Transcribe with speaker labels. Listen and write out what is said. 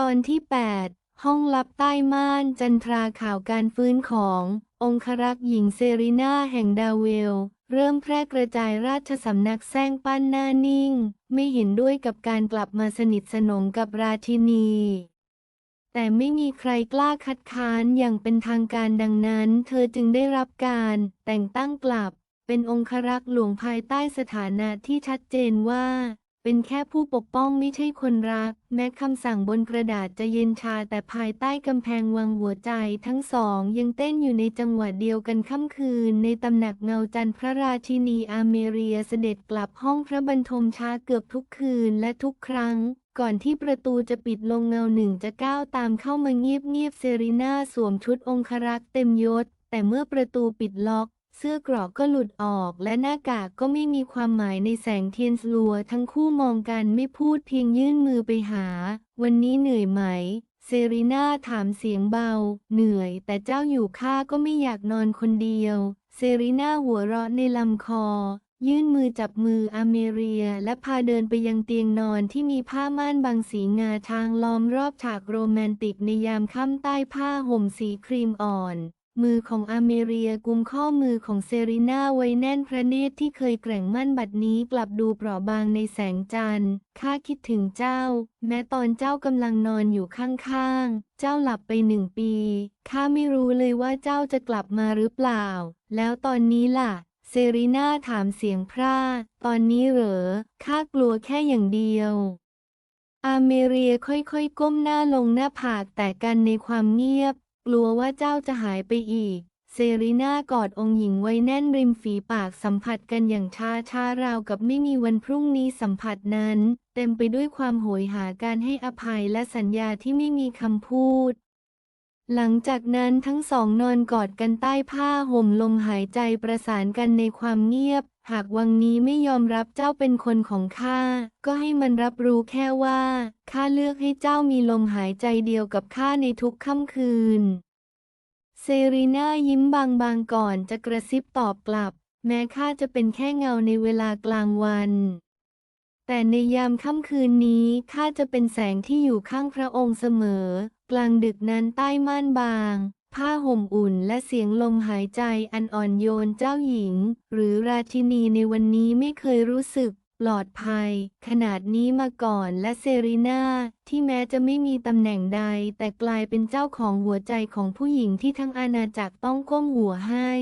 Speaker 1: ตอนที่ 8 ห้องลับใต้ม่านจันทราข่าวการฟื้นของ องครักษ์หญิงเซรีนาแห่งดาเวล เริ่มแพร่กระจายราชสำนักแซงปั้นหน้านิ่ง ไม่เห็นด้วยกับการกลับมาสนิทสนมกับราชินี แต่ไม่มีใครกล้าคัดค้านอย่างเป็นทางการดังนั้น เธอจึงได้รับการแต่งตั้งกลับ เป็นองครักษ์หลวงภายใต้สถานะที่ชัดเจนว่า เป็นแค่ผู้ปกป้องไม่ใช่คนรัก แม้คำสั่งบนกระดาษจะเย็นชาแต่ภายใต้กำแพงวังหัวใจทั้งสองยังเต้นอยู่ในจังหวะเดียวกันค่ำคืน ในตำหนักเงาจันทร์พระราชินีอาเมเรียเสด็จกลับห้องพระบรรทมช้าเกือบทุกคืนและทุกครั้ง ก่อนที่ประตูจะปิดลงเงาหนึ่งจะก้าวตามเข้ามาเงียบๆเซรีนาสวมชุดองครักษ์เต็มยศ แต่เมื่อประตูปิดล็อก เสื้อกรอกก็หลุดออกและหน้ากากก็ไม่มีความหมายในแสงเทียนสลัวทั้งคู่มองกันไม่พูดเพียงยื่นมือไปหา วันนี้เหนื่อยไหม เซรีนาถามเสียงเบา เหนื่อย แต่เจ้าอยู่ข้าก็ไม่อยากนอนคนเดียว เซรีนาหัวเราะในลำคอ ยื่นมือจับมืออเมเรีย และพาเดินไปยังเตียงนอนที่มีผ้าม่านบางสีงาช้างล้อมรอบฉากโรแมนติกในยามค่ำใต้ผ้าห่มสีครีมอ่อน มือของอาเมเรียกุมข้อมือของเซรีนาไว้แน่นพระเนตรที่เคยแกร่งมั่นบัดนี้กลับดูเปราะบางในแสงจันทร์ข้าคิดถึงเจ้า แม้ตอนเจ้ากำลังนอนอยู่ข้างๆ เจ้าหลับไปหนึ่งปีข้าไม่รู้เลยว่าเจ้าจะกลับมาหรือเปล่า แล้วตอนนี้ล่ะ เซรีนาถามเสียงพร่าตอนนี้เหรอข้ากลัวแค่อย่างเดียวอาเมเรียค่อยๆ ก้มหน้าลงหน้าผากแต่กันในความเงียบ กลัวว่าเจ้าจะหายไปอีก เซรีนากอดองค์หญิงไว้แน่นริมฝีปากสัมผัสกันอย่างช้าช้าราวกับไม่มีวันพรุ่งนี้สัมผัสนั้น เต็มไปด้วยความโหยหาการให้อภัยและสัญญาที่ไม่มีคำพูด หลังจากนั้นทั้งสองนอนกอดกันใต้ผ้าห่มลมหายใจประสานกันในความเงียบ หากวังนี้ไม่ยอมรับเจ้าเป็นคนของข้า ก็ให้มันรับรู้แค่ว่าข้าเลือกให้เจ้ามีลมหายใจเดียวกับข้าในทุกค่ำคืน เซรีน่ายิ้มบางๆก่อนจะกระซิบตอบกลับ แม้ข้าจะเป็นแค่เงาในเวลากลางวัน แต่ในยามค่ำคืนนี้ข้าจะเป็นแสงที่อยู่ข้างพระองค์เสมอ กลางดึกนั้นใต้ม่านบาง ผ้าห่มอุ่นและเสียงลมหายใจอันอ่อนโยนเจ้าหญิง หรือราชินีในวันนี้ไม่เคยรู้สึกปลอดภัย ขนาดนี้มาก่อนและเซรีนาที่แม้จะไม่มีตำแหน่งใด แต่กลายเป็นเจ้าของหัวใจของผู้หญิงที่ทั้งอาณาจักรต้องก้มหัวให้